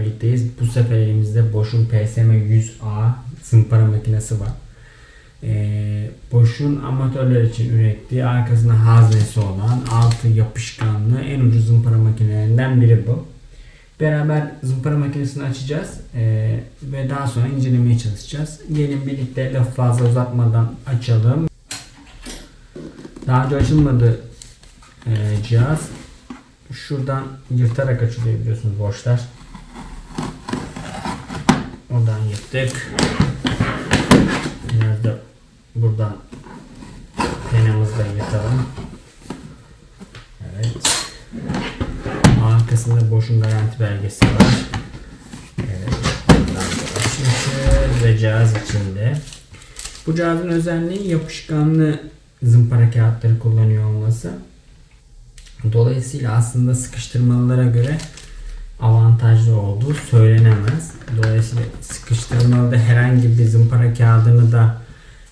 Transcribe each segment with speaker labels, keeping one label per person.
Speaker 1: birlikteyiz. Bu sefer elimizde Bosch'un PSM 100A zımpara makinesi var. Ee, Bosch'un amatörler için ürettiği arkasında haznesi olan altı yapışkanlı en ucuz zımpara makinelerinden biri bu. Beraber zımpara makinesini açacağız ee, ve daha sonra incelemeye çalışacağız. Gelin birlikte laf fazla uzatmadan açalım. Daha önce açılmadı ee, cihaz. Şuradan yırtarak açılıyor biliyorsunuz boşlar. Oradan yırttık. Biraz da buradan penamızla yırtalım. Evet. Arkasında boşun garanti belgesi var. Evet. Açmışız ve cihaz içinde. Bu cihazın özelliği yapışkanlı zımpara kağıtları kullanıyor olması. Dolayısıyla aslında sıkıştırmalılara göre avantajlı olduğu söylenemez. Dolayısıyla sıkıştırmalıda herhangi bir zımpara kağıdını da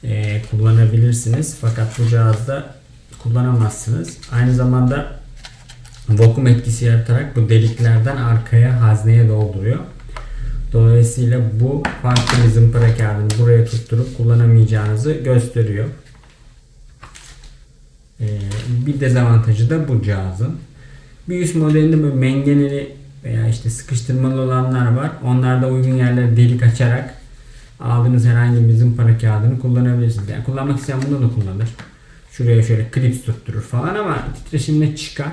Speaker 1: e, kullanabilirsiniz. Fakat bu cihazda kullanamazsınız. Aynı zamanda vakum etkisi yaratarak bu deliklerden arkaya hazneye dolduruyor. Dolayısıyla bu farklı bir zımpara kağıdını buraya tutturup kullanamayacağınızı gösteriyor. Bir dezavantajı da bu cihazın. Bir üst modelinde böyle mengeneli veya işte sıkıştırmalı olanlar var. Onlarda uygun yerlere delik açarak aldığınız herhangi bir zımpara kağıdını kullanabilirsiniz. Yani kullanmak isteyen bunu da kullanır. Şuraya şöyle klips tutturur falan ama titreşimle çıkar.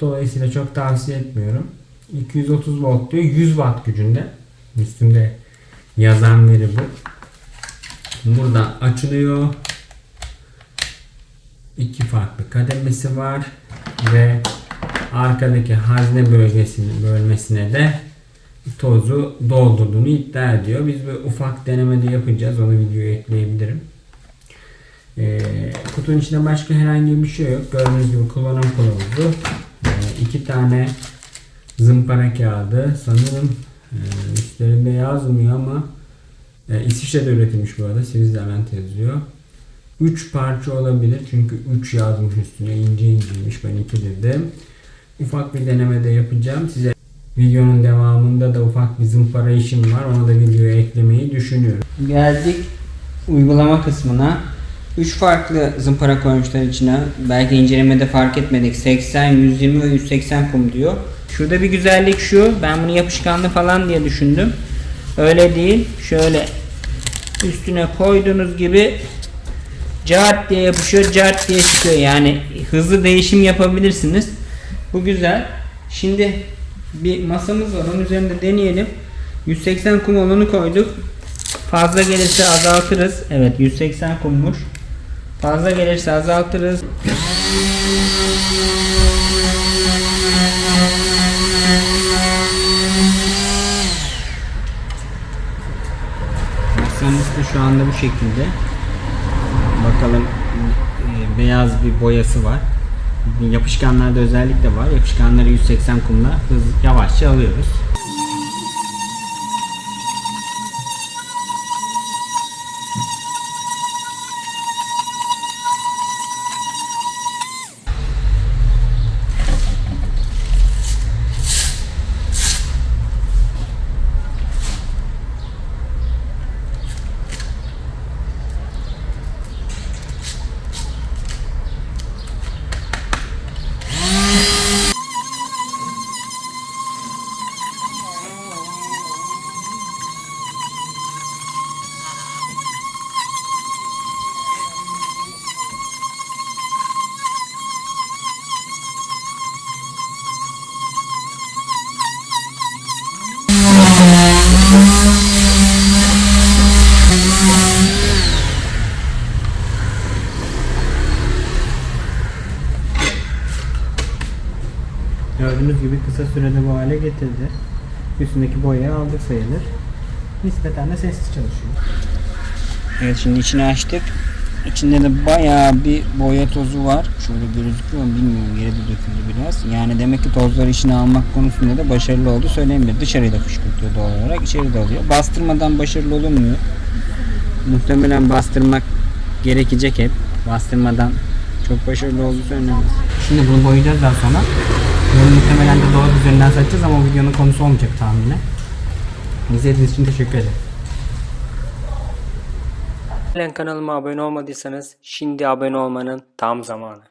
Speaker 1: Dolayısıyla çok tavsiye etmiyorum. 230 volt diyor. 100 watt gücünde. Üstünde yazan veri bu. Buradan açılıyor iki farklı kademesi var ve arkadaki hazne bölgesini bölmesine de tozu doldurduğunu iddia ediyor. Biz bir ufak denemede yapacağız. Onu videoya ekleyebilirim. Ee, kutunun içinde başka herhangi bir şey yok. Gördüğünüz gibi kullanım kılavuzu. Ee, iki tane zımpara kağıdı. Sanırım e, üstlerinde yazmıyor ama e, İsviçre'de üretilmiş bu arada. Switzerland yazıyor. 3 parça olabilir çünkü 3 yazmış üstüne ince inceymiş ben 2 dedim. Ufak bir denemede yapacağım. Size videonun devamında da ufak bir zımpara işim var. Onu da videoya eklemeyi düşünüyorum.
Speaker 2: Geldik uygulama kısmına. 3 farklı zımpara koymuşlar içine. Belki incelemede fark etmedik. 80, 120 ve 180 kum diyor. Şurada bir güzellik şu. Ben bunu yapışkanlı falan diye düşündüm. Öyle değil. Şöyle üstüne koyduğunuz gibi cart diye yapışıyor, cart diye çıkıyor. Yani hızlı değişim yapabilirsiniz. Bu güzel. Şimdi bir masamız var. Onun üzerinde deneyelim. 180 kum olanı koyduk. Fazla gelirse azaltırız. Evet 180 kummuş. Fazla gelirse azaltırız. Masamız da şu anda bu şekilde. Bakalım e, beyaz bir boyası var. Yapışkanlarda özellikle var. Yapışkanları 180 kumla hız yavaşça alıyoruz. Gördüğünüz gibi kısa sürede bu hale getirdi. Üstündeki boyayı aldık sayılır. Nispeten de sessiz çalışıyor. Evet şimdi içini açtık. İçinde de bayağı bir boya tozu var. Şöyle gözüküyor mu bilmiyorum. Yere de döküldü biraz. Yani demek ki tozları içine almak konusunda da başarılı oldu söyleyebilir. Dışarıya da fışkırtıyor doğal olarak. içeri de alıyor. Bastırmadan başarılı olunmuyor. Muhtemelen bastırmak gerekecek hep. Bastırmadan çok başarılı olduğu söylenemez. Şimdi bunu boyayacağız daha sonra. Bunu muhtemelen de dolap üzerinden satacağız ama videonun konusu olmayacak tahminen. İzlediğiniz için teşekkür ederim. Halen kanalıma abone olmadıysanız şimdi abone olmanın tam zamanı.